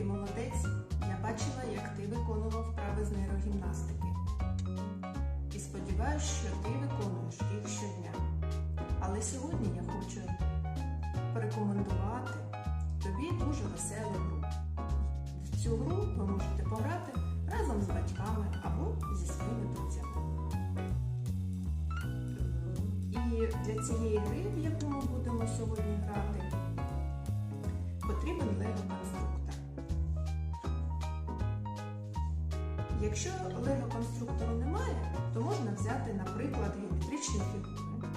Ти молодець. Я бачила, як ти виконував вправи з нейрогімнастики. І сподіваюся, що ти виконуєш їх щодня. Але сьогодні я хочу порекомендувати тобі дуже веселу гру. В цю гру ви можете пограти разом з батьками або зі своїми друзями. І для цієї гри, в яку Якщо лего-конструктору немає, то можна взяти, наприклад, геометричні фігури.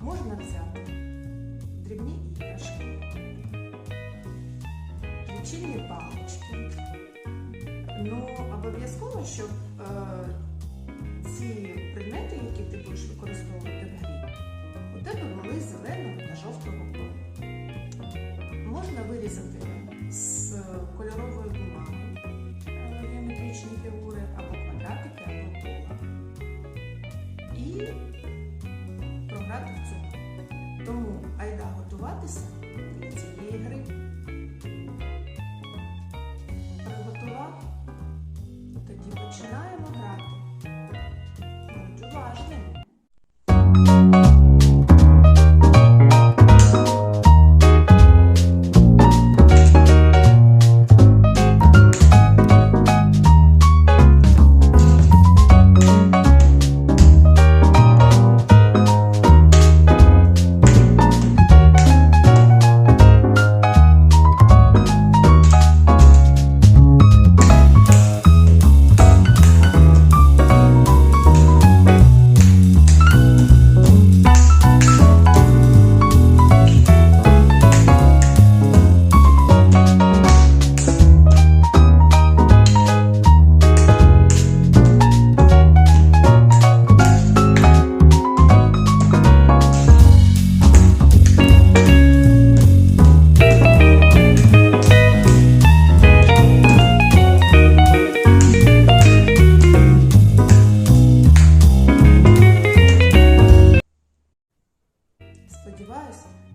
Можна взяти дрібні іграшки, лічильні палички. Ну, обов'язково, щоб е, ці предмети, які ти будеш використовувати в грі, у тебе були зеленого та жовтого кольору. Можна вирізати з кольорової бумаги програти в цю. Тому айда готуватися для цієї гри.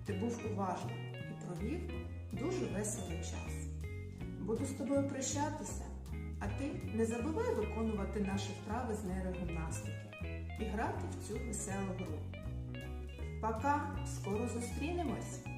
Ти був уважним і провів дуже веселий час. Буду з тобою прощатися, а ти не забувай виконувати наші вправи з нейрогімнастики і грати в цю веселу гру. Пока, скоро зустрінемось!